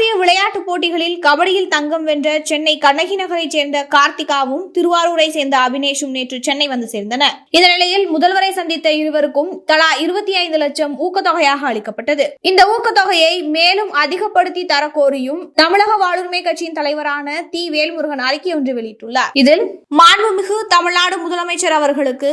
ஆசிய விளையாட்டுப் போட்டிகளில் கபடியில் தங்கம் வென்ற சென்னை கண்ணகி நகரைச் சேர்ந்த கார்த்திகாவும் திருவாரூரை சேர்ந்த அபினேஷும் நேற்று சென்னை வந்து சேர்ந்தனர் இந்த நிலையில் முதல்வரை சந்தித்த இருவருக்கும் தலா இருபத்தி ஐந்து லட்சம் ஊக்கத்தொகையாக அளிக்கப்பட்டது. இந்த ஊக்கத்தொகையை மேலும் அதிகப்படுத்தி தரக்கோரியும் தமிழக வாழ்வுரிமை கட்சியின் தலைவரான தி வேல்முருகன் அறிக்கை ஒன்று வெளியிட்டுள்ளார். இதில் மாண்புமிகு தமிழ்நாடு முதலமைச்சர் அவர்களுக்கு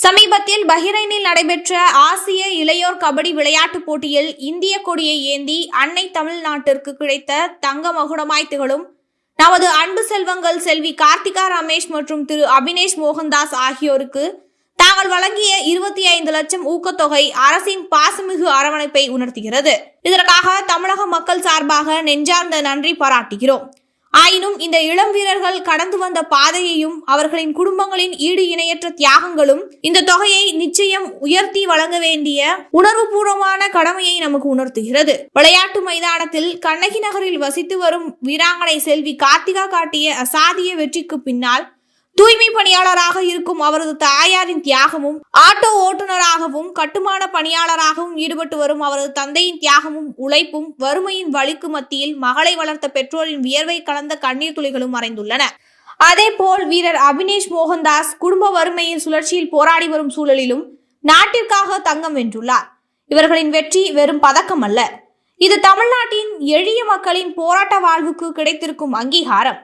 சமீபத்தில் பஹ்ரைனில் நடைபெற்ற ஆசிய இளையோர் கபடி விளையாட்டுப் போட்டியில் இந்திய கொடியை ஏந்தி அன்னை தமிழ்நாட்டிற்கு கிடைத்த தங்க மகுடமாய் திகழும் நமது அன்பு செல்வங்கள் செல்வி கார்த்திகா ரமேஷ் மற்றும் திரு அபினேஷ் மோகன்தாஸ் ஆகியோருக்கு தாங்கள் வழங்கிய இருபத்தி ஐந்து லட்சம் ஊக்கத்தொகை அரசின் பாசமிகு அரவணைப்பை உணர்த்துகிறது. இதற்காக தமிழக மக்கள் சார்பாக நெஞ்சார்ந்த நன்றி பாராட்டுகிறோம். ஆயினும் இந்த இளம் வீரர்கள் கடந்து வந்த பாதையையும் அவர்களின் குடும்பங்களின் ஈடு இணையற்ற தியாகங்களும் இந்த தொகையை நிச்சயம் உயர்த்தி வழங்க வேண்டிய உணர்வுபூர்வமான கடமையை நமக்கு உணர்த்துகிறது. விளையாட்டு மைதானத்தில் கண்ணகி நகரில் வசித்து வரும் வீராங்கனை செல்வி கார்த்திகா காட்டிய அசாதிய வெற்றிக்கு பின்னால் தூய்மை பணியாளராக இருக்கும் அவரது தாயாரின் தியாகமும் ஆட்டோ ஓட்டுநராகவும் கட்டுமான பணியாளராகவும் ஈடுபட்டு வரும் அவரது தந்தையின் தியாகமும் உழைப்பும் வறுமையின் வழிக்கு மத்தியில் மகளை வளர்த்த பெற்றோரின் வியர்வை கலந்த கண்ணீர் துளிகளும் மறைந்துள்ளன. அதேபோல் வீரர் அபினேஷ் மோகன்தாஸ் குடும்ப வறுமையின் சுழற்சியில் போராடி வரும் சூழலிலும் நாட்டிற்காக தங்கம் வென்றுள்ளார். இவர்களின் வெற்றி வெறும் பதக்கம் அல்ல இது தமிழ்நாட்டின் எளிய மக்களின் போராட்ட வாழ்வுக்கு கிடைத்திருக்கும் அங்கீகாரம்.